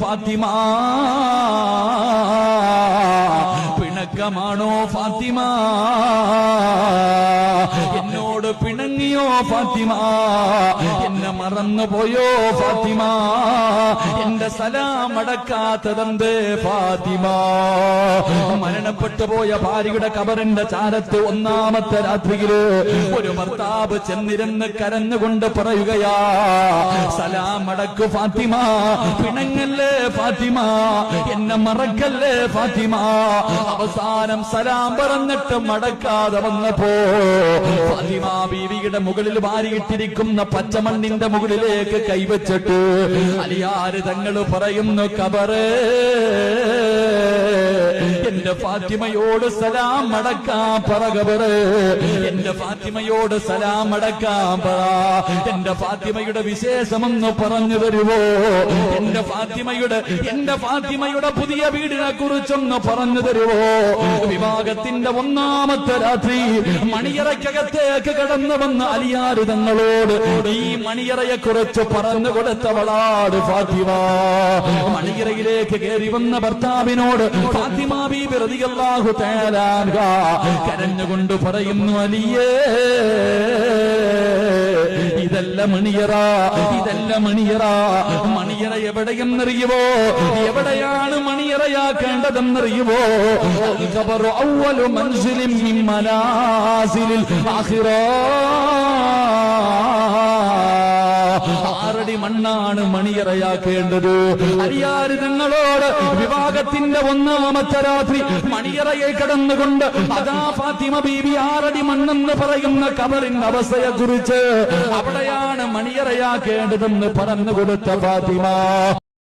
ഫാത്തിമ. പിണക്കമാണോ ഫാത്തിമ? എന്നോട് പിണങ്ങിയോ ഫാത്തിമ? എന്നെ മറന്നുപോയോ ഫാത്തിമ? എന്റെ സലാം അടക്കാത്തതെന്ത് ഫാത്തിമ? മരണപ്പെട്ടു പോയ ഭാര്യയുടെ കബറിന്റെ ചാരത്ത് ഒന്നാമത്തെ രാത്രിയിൽ ഒരു ഭർത്താവ് ചെന്നിരുന്ന് കരഞ്ഞുകൊണ്ട് പറയുകയാ സലാം അടക്കു ഫാത്തിമ പിണങ്ങല്ലേ ഫാത്തിമ. എന്നെ മറക്കല്ലേ ഫാത്തിമ. അവസാനം സലാം പറഞ്ഞിട്ട് മടക്കാതെ വന്നപ്പോ ഫാത്തിമ ബീവിയുടെ മുകളിൽ വാരിയിട്ടിരിക്കുന്ന പച്ചമണ്ണിന്റെ മുകളിലേക്ക് കൈവച്ചിട്ട്. അലിയാര് തങ്ങൾ പറയുന്നു കബറേ. എന്റെ ഫാത്തിമയോട് സലാം അടക്കാൻ പറ എന്റെ ഫാത്തിമയോട് സലാം അടക്കാൻ പറ. എന്റെ ഫാത്തിമയുടെ വിശേഷമെന്ന് പറഞ്ഞു തരുവോ? എന്റെ ഫാത്തിമയുടെ എന്റെ ഫാത്തിമയുടെ പുതിയ വീടിനെ കുറിച്ചൊന്ന് പറഞ്ഞു തരുവോ? വിവാഹത്തിന്റെ ഒന്നാമത്തെ രാത്രി മണിയറയ്ക്കകത്തേക്ക് കടന്നു വന്ന അലിയാര് തങ്ങളോട് ഈ മണിയറയെ കുറിച്ച് പറഞ്ഞു കൊടുത്തവളാട് ഫാത്തിമ. മണിയറയിലേക്ക് കയറി വന്ന ഭർത്താവിനോട് ഫാത്തിമ ബീബി റളിയല്ലാഹു തആല കരഞ്ഞുകൊണ്ട് പറയുന്നു അലിയേ ഇതല്ല മണിയറ ഇതല്ല മണിയറ മണിയറ എവിടെയെന്നറിയുവോ? എവിടെയാണ് മണിയറയാക്കേണ്ടതെന്നറിയുവോ? മൻസിലിൻ മിൻ മനാസിലിൽ ആഖിറ ആറടി മണ്ണാണ് മണിയറയാക്കേണ്ടത്. അറിയാറ് നിങ്ങളോട് വിവാഹത്തിന്റെ ഒന്നാമത്തെ രാത്രി മണിയറയെ കടന്നുകൊണ്ട് അതാ ഫാത്തിമ ബീബി ആറടി മണ്ണെന്ന് പറയുന്ന കബറിന്റെ അവസ്ഥയെ കുറിച്ച് അവിടെയാണ് മണിയറയാക്കേണ്ടതെന്ന് പറഞ്ഞു കൊടുത്ത ഫാത്തിമ.